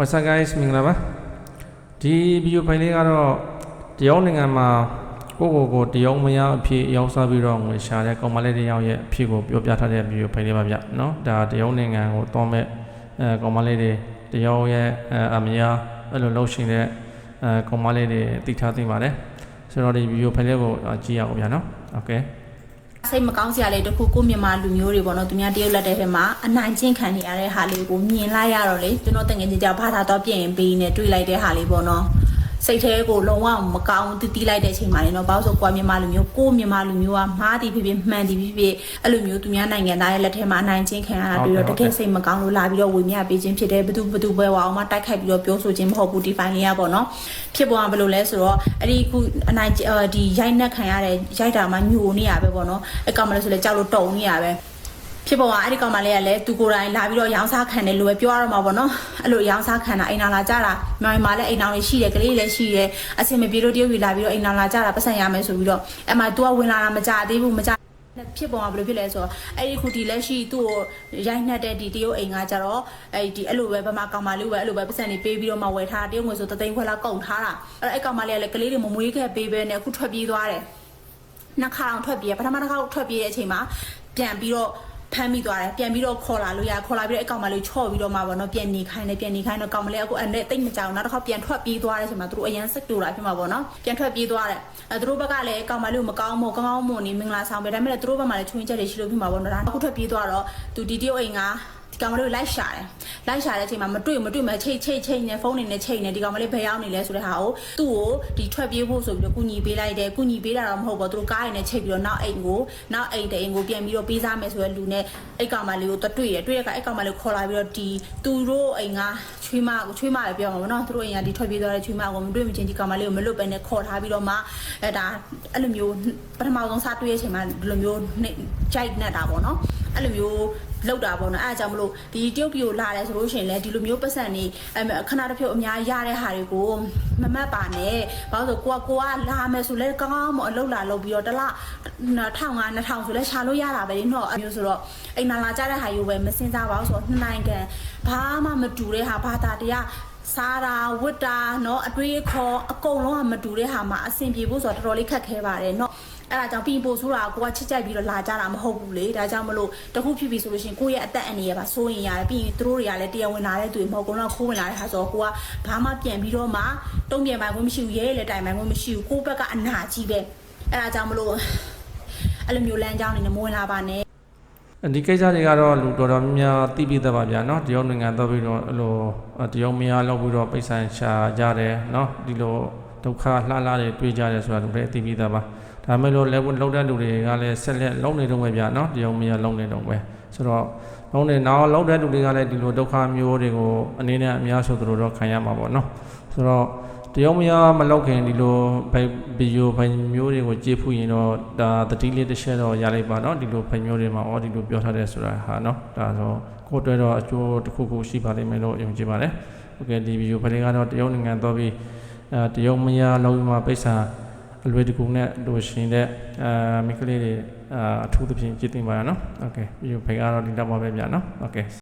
What's up guys မင်္ဂလာပါဒီဗီဒီယိုဖိုင်လေးကတော့တရုတ်နိုင်ငံမှာကိုယ့်ကိုယ်ကိုတရုတ်မရအဖြစ်ရောက်စားပြီးတော့ငွေရှာတဲ့ကောင်မလေးတစ်ယောက်ရဲ့အဖြစ်ကိုပြောပြထားတဲ့ဗီဒီယိုဖိုင်လေးပါဗျเนาะဒါတရုတ်နိုင်ငံကိုတောင်းမဲ့အဲကောင်မလေးတွေတရုတ်ရဲ့အဲအမရအဲ့လိုလှုပ်ရှင်တဲ့အဲကောင်မလေးတွေသိထားသိပါတယ်ဆိုတော့ဒီဗီဒီယိုဖိုင်လေးကိုကြည့်ရအောင်ဗျာเนาะโอเค စိတ်မကောင်းစရာလေးတစ်ခုကိုမြန်မာလူမျိုးတွေပေါ့နော်သူများတရုတ်လက်တဲ့ထဲမှာအနိုင်ကျင့်ခံနေရတဲ့ဟာလေးကိုမြင်လိုက်ရတော့လေကျွန်တော်တငယ်ချင်းကြောင့်ဘာသာတော့ပြင်ပေးနေတွေ့လိုက်တဲ့ဟာလေးပေါ့နော် စိတ်ထဲကိုလုံးဝမကောင်းတတိလိုက်တဲ့အချိန်မှာလေနော်ဘာလို့ဆိုကွာမြန်မာလူမျိုးကိုမြန်မာလူမျိုးကမှားသည်ဖြစ်ဖြစ်မှန်သည်ဖြစ်ဖြစ်အဲ့လိုမျိုးသူများနိုင်ငံသားရဲ့လက်ထဲမှာအနိုင်ကျင့်ခံရတာတွေ့တော့တကယ်စိတ်မကောင်းလို့လာပြီးတော့ဝေမျှပေးခြင်းဖြစ်တယ်ဘသူဘသူပဲဝအောင်မတိုက်ခိုက်ပြီးတော့ပြောဆိုခြင်းမဟုတ်ဘူးဒီဖိုင်လေးကပေါ့နော်ဖြစ်ပေါ်ကဘယ်လိုလဲဆိုတော့အဲ့ဒီခုအနိုင်ဒီရိုက်နှက်ခံရတဲ့ရိုက်တာမှညိုနေရပဲပေါ့နော်အဲ့ကောင်မလို့ဆိုလဲကြောက်လို့တုံနေရပဲ ဖြစ်ပေါ်ကအဲ့ဒီကောင်မလေးကလည်းသူကိုယ်တိုင်လာပြီးတော့ရောင်းစားခံတယ်လို့ပဲပြောရတော့မှာပေါ့နော်အဲ့လိုရောင်းစားခံတာအိမ်နာလာကြတာမြိုင်မှာလည်းအိမ်နာတွေရှိတယ်ကလေးလည်းရှိတယ်အဆင်မပြေလို့တရုတ်ပြည်လာပြီးတော့အိမ်နာလာကြတာပတ်စံရမယ်ဆိုပြီးတော့အဲ့မှာ तू ကဝင်လာတာမကြသေးဘူးမကြဖြစ်ပေါ်ကဘယ်လိုဖြစ်လဲဆိုတော့အဲ့ဒီခုဒီလက်ရှိသူ့ကိုရိုက်နှက်တဲ့ဒီတရုတ်အိမ်ကကြတော့အဲ့ဒီအဲ့လိုပဲဗမာကောင်မလေးကိုပဲအဲ့လိုပဲပတ်စံနေပေးပြီးတော့မှဝယ်ထားတရုတ်ငွေဆိုတသိန်းခွဲလောက်ကုန်ထားတာအဲ့တော့အဲ့ကောင်မလေးကလည်းကလေးတွေမမွေးခဲ့ပေးပဲနဲ့အခုထွက်ပြေးသွားတယ်နှစ်ခါအောင်ထွက်ပြေးပထမတစ်ခါထွက်ပြေးတဲ့အချိန်မှာပြန်ပြီးတော့ ဖမ်းမိသွားတယ်ပြန်ပြီးတော့ခေါ်လာလို့ရခေါ်လာပြီးတော့အကောင်မလေးချော့ပြီးတော့မှပေါ့နော်ပြန်နေခိုင်းတယ်ပြန်နေခိုင်းတော့ကောင်မလေးအခုအဲ့နဲ့တိတ်မကြောက်နောက်တစ်ခါပြန်ထွက်ပြေးသွားတဲ့အချိန်မှာသူတို့အရန်စိတ်တူလာဖြစ်မှာပေါ့နော်ပြန်ထွက်ပြေးသွားတယ်အဲသူတို့ဘက်ကလည်းအကောင်မလေးကိုမကောင်းမို့ကောင်းကောင်းမို့နေမင်္ဂလာဆောင်ပဲဒါပေမဲ့လည်းသူတို့ဘက်မှာလည်းချွင်းချက်တွေရှိလို့ဖြစ်မှာပေါ့နော်ဒါအခုထွက်ပြေးသွားတော့သူဒီတရုတ်အိမ်ကဒီ ကောင်မလေးကိုလိုက်ရှာတယ်လိုက်ရှာတဲ့အချိန်မှာမတွေ့မတွေ့မချိတ်ချိတ်ချိတ်နေဖုန်းနေနဲ့ချိတ်နေဒီကောင်မလေးဘယ်ရောက်နေလဲဆိုတဲ့ဟာကိုသူ့ကိုဒီထွက်ပြေးဖို့ဆိုပြီးတော့ကုညီပေးလိုက်တယ်ကုညီပေးတာတော့မဟုတ်ဘူးသူတို့ကားရည်နဲ့ချိတ်ပြီးတော့နောက်အိမ်ကိုနောက်အိမ်တအိမ်ကိုပြန်ပြီးတော့ပေးစားမယ်ဆိုတဲ့လူနဲ့အဲ့ကောင်မလေးကိုတွေ့တယ်တွေ့တဲ့အခါအဲ့ကောင်မလေးကိုခေါ်လာပြီးတော့ဒီသူတို့အိမ်ကချွေးမကိုချွေးမလည်းပြောမှာပေါ့နော်သူတို့အိမ်ကဒီထွက်ပြေးသွားတဲ့ချွေးမကိုမတွေ့မချင်းဒီကောင်မလေးကိုမလွတ်ပဲနဲ့ခေါ်ထားပြီးတော့မှအဲဒါအဲ့လိုမျိုးပထမဆုံးစားတွေ့တဲ့အချိန်မှာဒီလိုမျိုးကြိုက်နေတာပေါ့နော်အဲ့လိုမျိုး လောက်တာပေါ့နော်အဲအကြောင်းမလို့ဒီတရုတ်ပြည်ကိုလာတယ်ဆိုလို့ရှိရင်လည်းဒီလိုမျိုးပတ်စံနေအဲခဏတစ်ဖြုတ်အများရတဲ့ဟာတွေကိုမမတ်ပါနဲ့ဘာလို့ဆိုကိုကကိုကလာမယ်ဆိုလဲကောင်းကောင်းမအလုပ်လာလုပ်ပြီးတော့တစ်လ1500 2000ဆိုလဲရှာလို့ရတာပဲလေနော်အမျိုးဆိုတော့အိမ်နာလာကြတဲ့ဟာယူပဲမစင်စားပါဘူးဆိုတော့နှစ်နိုင်ငံဘာမှမတူတဲ့ဟာဘာသာတရားစားတာဝတ်တာเนาะအတွေးခေါ်အကုန်လုံးကမတူတဲ့ဟာမှာအဆင်ပြေဖို့ဆိုတော့တော်တော်လေးခက်ခဲပါတယ်เนาะ အဲ့ဒါကြောင့်ပြီးပို့ဆိုတာကိုကချစ်ကြိုက်ပြီးတော့လာကြတာမဟုတ်ဘူးလေဒါကြောင့်မလို့တခုဖြစ်ပြီဆိုလို့ရှိရင်ကိုယ့်ရဲ့အသက်အန္တရာယ်ပါစိုးရင်ရတယ်ပြီးရင်သူတို့တွေကလည်းတရားဝင်လာတဲ့သူတွေမဟုတ်ဘူးတော့ခိုးဝင်လာတဲ့ဟာဆိုတော့ကိုကဘာမှပြန်ပြီးတော့မှတုံ့ပြန်ပိုင်ခွင့်မရှိဘူးရဲလည်းတိုင်ပိုင်ခွင့်မရှိဘူးကိုယ့်ဘက်ကအနာကြီးပဲအဲ့ဒါကြောင့်မလို့အဲ့လိုမျိုးလမ်းကြောင်းနေနဲ့မဝင်လာပါနဲ့ ဒီကိစ္စတွေကတော့လူတော်တော်များများသိပြီးသားပါဗျာเนาะတရုတ်နိုင်ငံတော့ပြီးတော့အဲ့လိုတရုတ်မရလောက်ပြီးတော့ပိတ်ဆိုင်ရှာကြတယ်เนาะဒီလိုဒုက္ခလှလှတွေတွေ့ကြတယ်ဆိုတာလူတွေသိပြီးသားပါ ဒါမဲ့လို့လည်းလောက်တဲ့လူတွေကလည်းဆက်လက်လုံးနေတော့ပဲဗျာเนาะတရုတ်မရလုံးနေတော့ပဲဆိုတော့လုံးနေနောက်လောက်တဲ့လူတွေကလည်းဒီလိုဒုက္ခမျိုးတွေကိုအနေနဲ့အများဆိုသူတို့တော့ခံရမှာပေါ့เนาะဆိုတော့တရုတ်မရမလောက်ခင်ဒီလိုဗီဒီယိုဖိုင်မျိုးတွေကိုကြည့်ဖူးရင်တော့ဒါတတိလေးတစ်ချက်တော့ရလိုက်ပါเนาะဒီလိုဖိုင်မျိုးတွေမှာဩဒီလိုပြောထားတဲ့ဆိုတာဟာเนาะဒါဆိုကိုယ်တွေ့တော့အကျိုးတစ်ခုခုရှိပါလိမ့်မယ်လို့ယုံကြည်ပါတယ်โอเคဒီဗီဒီယိုဖိုင်လေးကတော့တရုတ်နိုင်ငံတော့ပြီးအဲတရုတ်မရလောက်ပြီးမှပိတ်စာ အလွယ်တကူနဲ့လို့ရှင်တဲ့အာမိကလေးတွေအာအထူးသဖြင့်ကြည့်သိပါရနော်โอเคဗီဒီယိုဖိုင်ကတော့ဒီတော့ပါပဲဗျာနော်โอเค